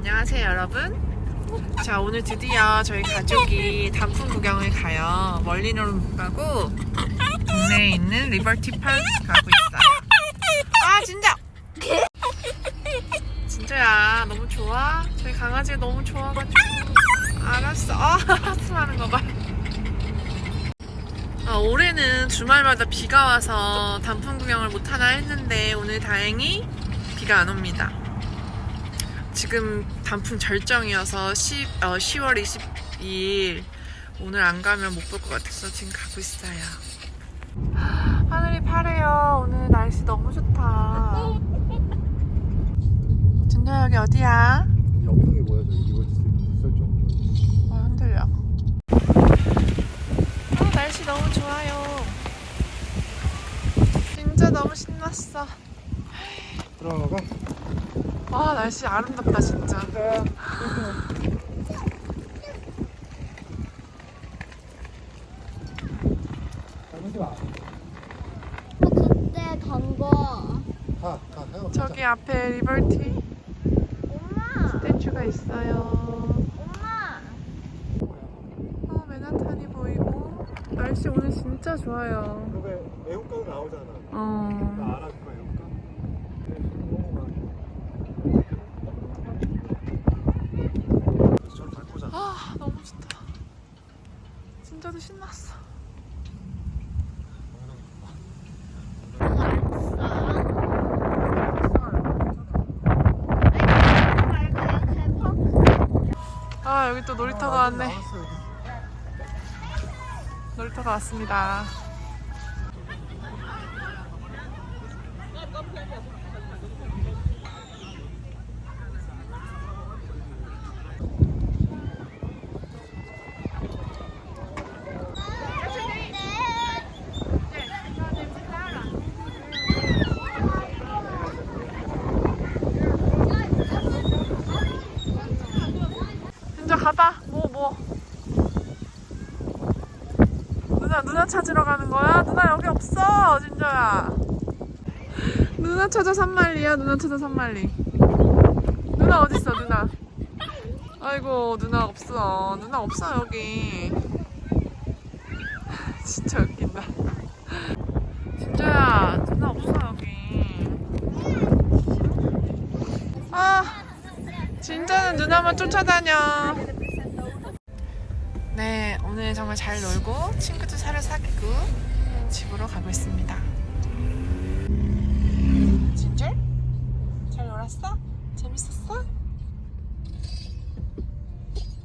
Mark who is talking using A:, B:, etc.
A: 안녕하세요 여러분. 자 오늘 드디어 저희 가족이 단풍 구경을 가요. 멀리는 못 가고 동네에 있는 리버티 파크 가고 있어요. 아 진짜! 진짜야 너무 좋아? 저희 강아지가 너무 좋아가지고. 알았어. 아 하스하는 거봐. 아, 올해는 주말마다 비가 와서 단풍 구경을 못하나 했는데 오늘 다행히 비가 안 옵니다 지금 단풍 절정이어서 10, 어, 10월 22일 오늘 안 가면 못 볼 것 같아서 지금 가고 있어요. 하늘이 파래요. 오늘 날씨 너무 좋다. 준야 여기 어디야?
B: 영상이 뭐야 저기 이거 설정
A: 어, 흔들려. 아, 날씨 너무 좋아요. 진짜 너무 신났어.
B: 들어가
A: 아 날씨 아름답다 진짜.
C: 그때 간 거.
B: 가, 가, 가.
A: 저기 앞에 리버티
C: 엄마,
A: 스태츄가 있어요.
C: 엄마.
A: 어, 맨하탄이 보이고 날씨 오늘 진짜 좋아요.
B: 그왜 애국가도 나오잖아.
A: 어.
B: 나 알아 그거 애국가. 저를 갈 거잖아.
A: 아 너무 좋다. 진짜도 신났어. 아 여기 또 놀이터가 왔네. 놀이터가 왔습니다. 가봐. 뭐 뭐. 누나 누나 찾으러 가는 거야? 누나 여기 없어 진짜야. 누나 찾아 산말리야. 누나 찾아 산말리. 누나 어디 있어 누나? 아이고 누나 없어. 누나 없어 여기. 진짜 웃긴다. 진짜야 누나 없어 여기. 아. 진짜는 누나만 쫓아다녀. 네, 오늘 정말 잘 놀고 친구도 사려 사귀고 집으로 가고 있습니다.